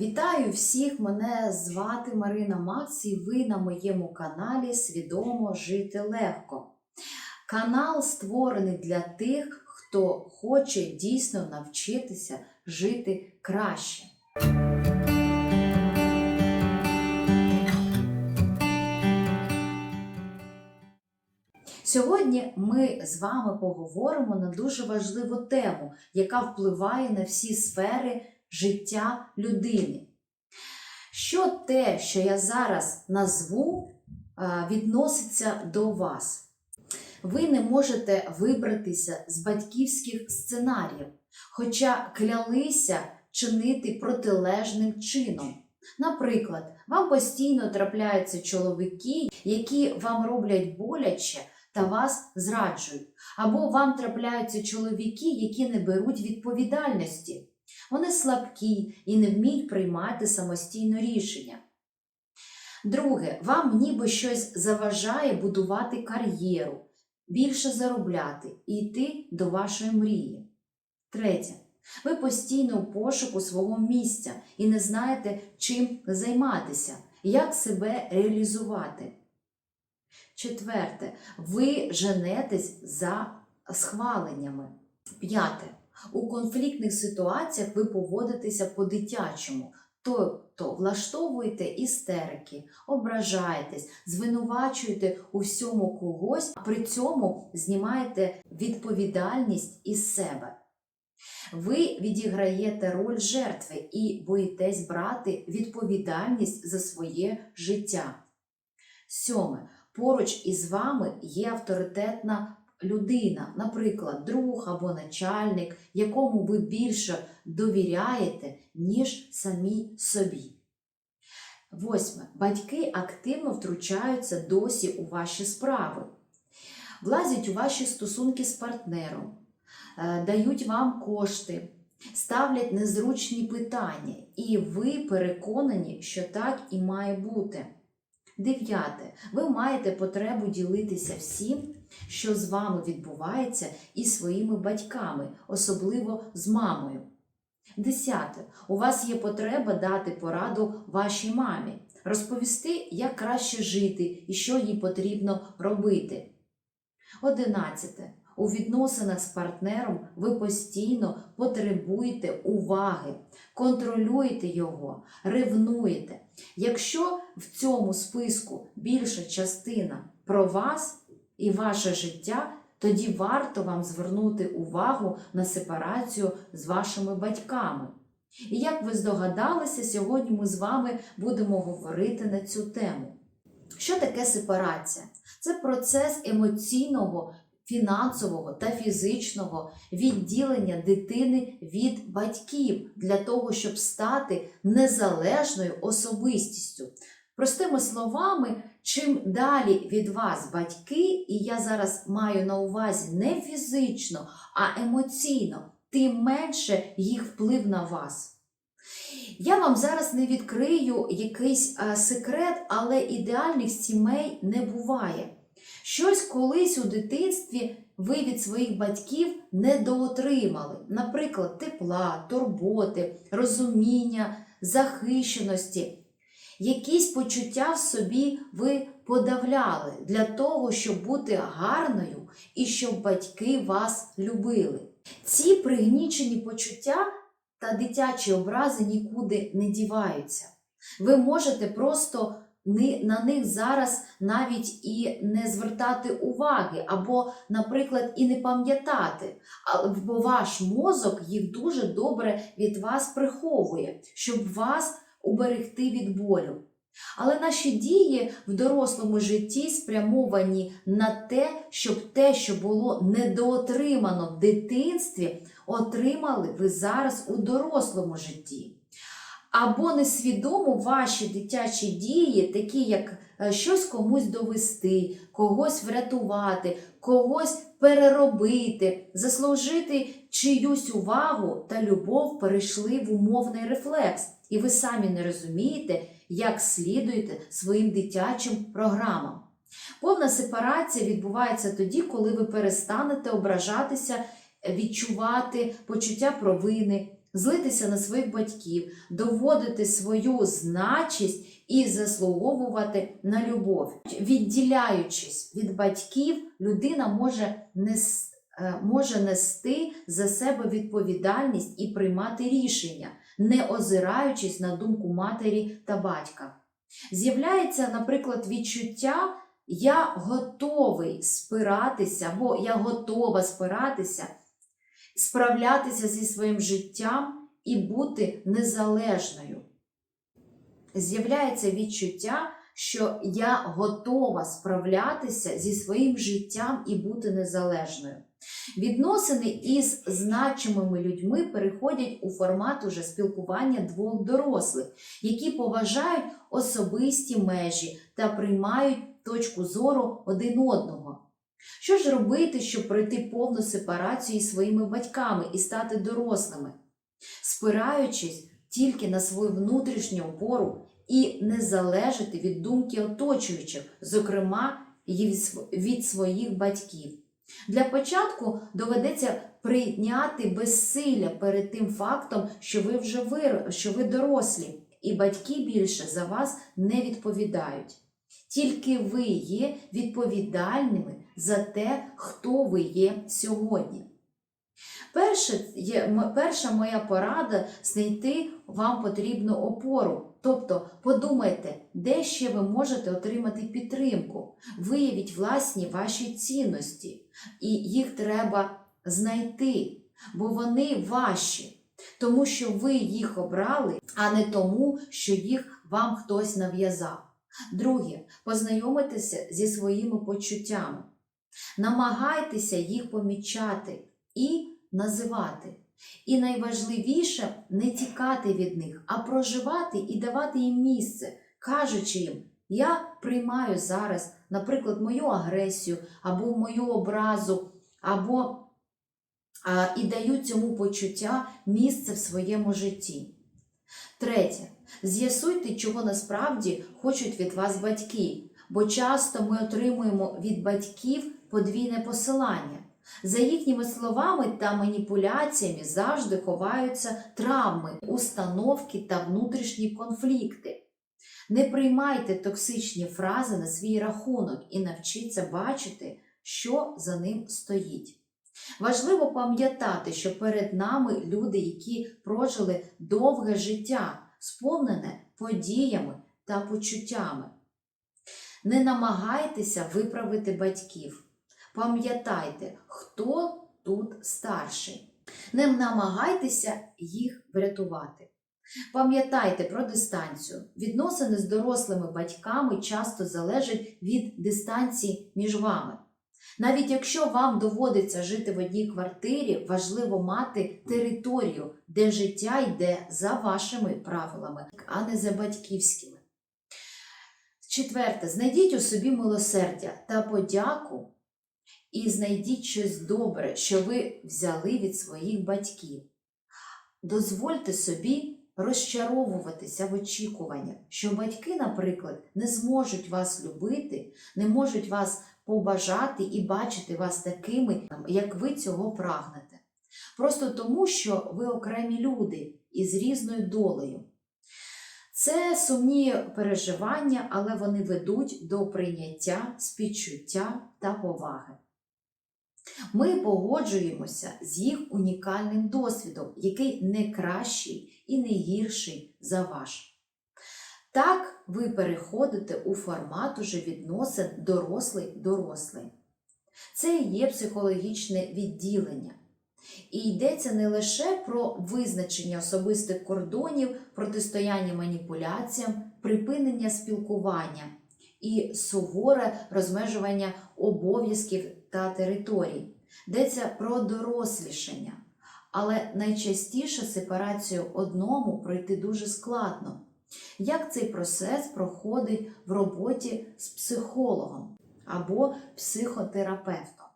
Вітаю всіх! Мене звати Марина Макс, і ви на моєму каналі Свідомо жити легко. Канал створений для тих, хто хоче дійсно навчитися жити краще. Сьогодні ми з вами поговоримо на дуже важливу тему, яка впливає на всі сфери життя людини. Що те, що я зараз назву, відноситься до вас? Ви не можете вибратися з батьківських сценаріїв, хоча клялися чинити протилежним чином. Наприклад, вам постійно трапляються чоловіки, які вам роблять боляче та вас зраджують, або вам трапляються чоловіки, які не беруть відповідальності. Вони слабкі і не вміють приймати самостійно рішення. Друге, вам ніби щось заважає будувати кар'єру, більше заробляти і йти до вашої мрії. Третє, ви постійно у пошуку свого місця і не знаєте, чим займатися, як себе реалізувати. Четверте, ви женетесь за схваленнями. П'яте. У конфліктних ситуаціях ви поводитеся по-дитячому, тобто влаштовуєте істерики, ображаєтесь, звинувачуєте у всьому когось, а при цьому знімаєте відповідальність із себе. Ви відіграєте роль жертви і боїтесь брати відповідальність за своє життя. Сьоме. Поруч із вами є авторитетна людина, наприклад, друг або начальник, якому ви більше довіряєте, ніж самі собі. Восьме. Батьки активно втручаються досі у ваші справи, влазять у ваші стосунки з партнером, е, дають вам кошти, ставлять незручні питання, і ви переконані, що так і має бути. Дев'яте. Ви маєте потребу ділитися всім, що з вами відбувається, і своїми батьками, особливо з мамою. Десяте. У вас є потреба дати пораду вашій мамі, розповісти, як краще жити і що їй потрібно робити. Одинадцяте. У відносинах з партнером ви постійно потребуєте уваги, контролюєте його, ревнуєте. Якщо в цьому списку більша частина про вас і ваше життя, тоді варто вам звернути увагу на сепарацію з вашими батьками. І як ви здогадалися, сьогодні ми з вами будемо говорити на цю тему. Що таке сепарація? Це процес емоційного, фінансового та фізичного відділення дитини від батьків для того, щоб стати незалежною особистістю. Простими словами, чим далі від вас батьки, і я зараз маю на увазі не фізично, а емоційно, тим менше їх вплив на вас. Я вам зараз не відкрию якийсь секрет, але ідеальних сімей не буває. Щось колись у дитинстві ви від своїх батьків недоотримали, наприклад, тепла, турботи, розуміння, захищеності. Якісь почуття в собі ви подавляли для того, щоб бути гарною і щоб батьки вас любили. Ці пригнічені почуття та дитячі образи нікуди не діваються. Ви можете просто на них зараз навіть і не звертати уваги, або, наприклад, і не пам'ятати, бо ваш мозок їх дуже добре від вас приховує, щоб вас уберегти від болю. Але наші дії в дорослому житті спрямовані на те, щоб те, що було недоотримано в дитинстві, отримали ви зараз у дорослому житті. Або несвідомо ваші дитячі дії, такі як е, щось комусь довести, когось врятувати, когось переробити, заслужити чиюсь увагу та любов перейшли в умовний рефлекс, і ви самі не розумієте, як слідуєте своїм дитячим програмам. Повна сепарація відбувається тоді, коли ви перестанете ображатися, відчувати почуття провини, злитися на своїх батьків, доводити свою значість і заслуговувати на любов. Відділяючись від батьків, людина може нес- е, може нести за себе відповідальність і приймати рішення, не озираючись на думку матері та батька. З'являється, наприклад, відчуття я готовий спиратися, або я готова спиратися, справлятися зі своїм життям і бути незалежною. З'являється відчуття, що я готова справлятися зі своїм життям і бути незалежною. Відносини із значимими людьми переходять у формат уже спілкування двох дорослих, які поважають особисті межі та приймають точку зору один одного. Що ж робити, щоб пройти повну сепарацію із своїми батьками і стати дорослими, спираючись тільки на свою внутрішню опору і не залежати від думки оточуючих, зокрема від своїх батьків. Для початку доведеться прийняти безсилля перед тим фактом, що ви вже вир... що ви дорослі, і батьки більше за вас не відповідають. Тільки ви є відповідальними за те, хто ви є сьогодні. Перше, є, перша моя порада знайти вам потрібну опору. Тобто подумайте, де ще ви можете отримати підтримку, виявіть власні ваші цінності, і їх треба знайти, бо вони ваші, тому що ви їх обрали, а не тому, що їх вам хтось нав'язав. Друге, познайомитися зі своїми почуттями. Намагайтеся їх помічати і називати. І найважливіше не тікати від них, а проживати і давати їм місце, кажучи їм, я приймаю зараз, наприклад, мою агресію, або мою образу, або а, і даю цьому почуття місце в своєму житті. Третє. З'ясуйте, чого насправді хочуть від вас батьки, бо часто ми отримуємо від батьків подвійне посилання. За їхніми словами та маніпуляціями завжди ховаються травми, установки та внутрішні конфлікти. Не приймайте токсичні фрази на свій рахунок і навчіться бачити, що за ним стоїть. Важливо пам'ятати, що перед нами люди, які прожили довге життя, сповнене подіями та почуттями. Не намагайтеся виправити батьків. Пам'ятайте, хто тут старший. Не намагайтеся їх врятувати. Пам'ятайте про дистанцію. Відносини з дорослими батьками часто залежать від дистанції між вами. Навіть якщо вам доводиться жити в одній квартирі, важливо мати територію, де життя йде за вашими правилами, а не за батьківськими. Четверте, знайдіть у собі милосердя та подяку і знайдіть щось добре, що ви взяли від своїх батьків. Дозвольте собі розчаровуватися в очікуваннях, що батьки, наприклад, не зможуть вас любити, не можуть вас побажати і бачити вас такими, як ви цього прагнете. Просто тому, що ви окремі люди із різною долею. Це сумні переживання, але вони ведуть до прийняття, співчуття та поваги. Ми погоджуємося з їх унікальним досвідом, який не кращий і не гірший за ваш. Так ви переходите у формат уже відносин дорослий-дорослий. Це є психологічне відділення. І йдеться не лише про визначення особистих кордонів, протистояння маніпуляціям, припинення спілкування і суворе розмежування обов'язків та територій. Йдеться про дорослішання. Але найчастіше сепарацію одному пройти дуже складно. Як цей процес проходить в роботі з психологом або психотерапевтом?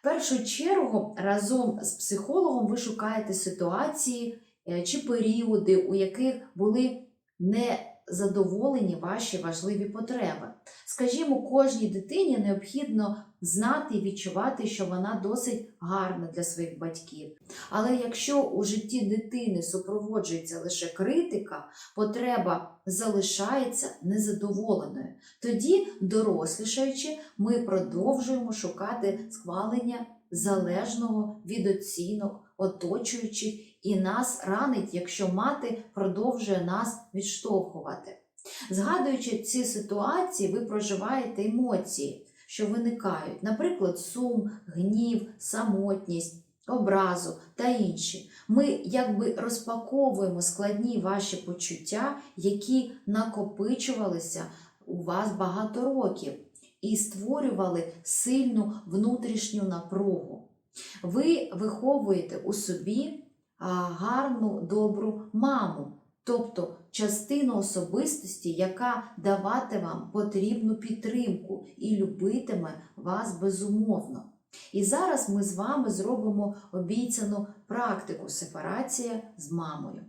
В першу чергу разом з психологом ви шукаєте ситуації е, чи періоди, у яких були не задоволені ваші важливі потреби. Скажімо, кожній дитині необхідно знати і відчувати, що вона досить гарна для своїх батьків. Але якщо у житті дитини супроводжується лише критика, потреба залишається незадоволеною. Тоді, дорослішаючи, ми продовжуємо шукати схвалення залежного від оцінок оточуючих і нас ранить, якщо мати продовжує нас відштовхувати. Згадуючи ці ситуації, ви проживаєте емоції, що виникають, наприклад, сум, гнів, самотність, образу та інші. Ми якби розпаковуємо складні ваші почуття, які накопичувалися у вас багато років і створювали сильну внутрішню напругу. Ви виховуєте у собі гарну, добру маму, тобто частину особистості, яка давати вам потрібну підтримку і любитиме вас безумовно. І зараз ми з вами зробимо обіцяну практику сепарація з мамою.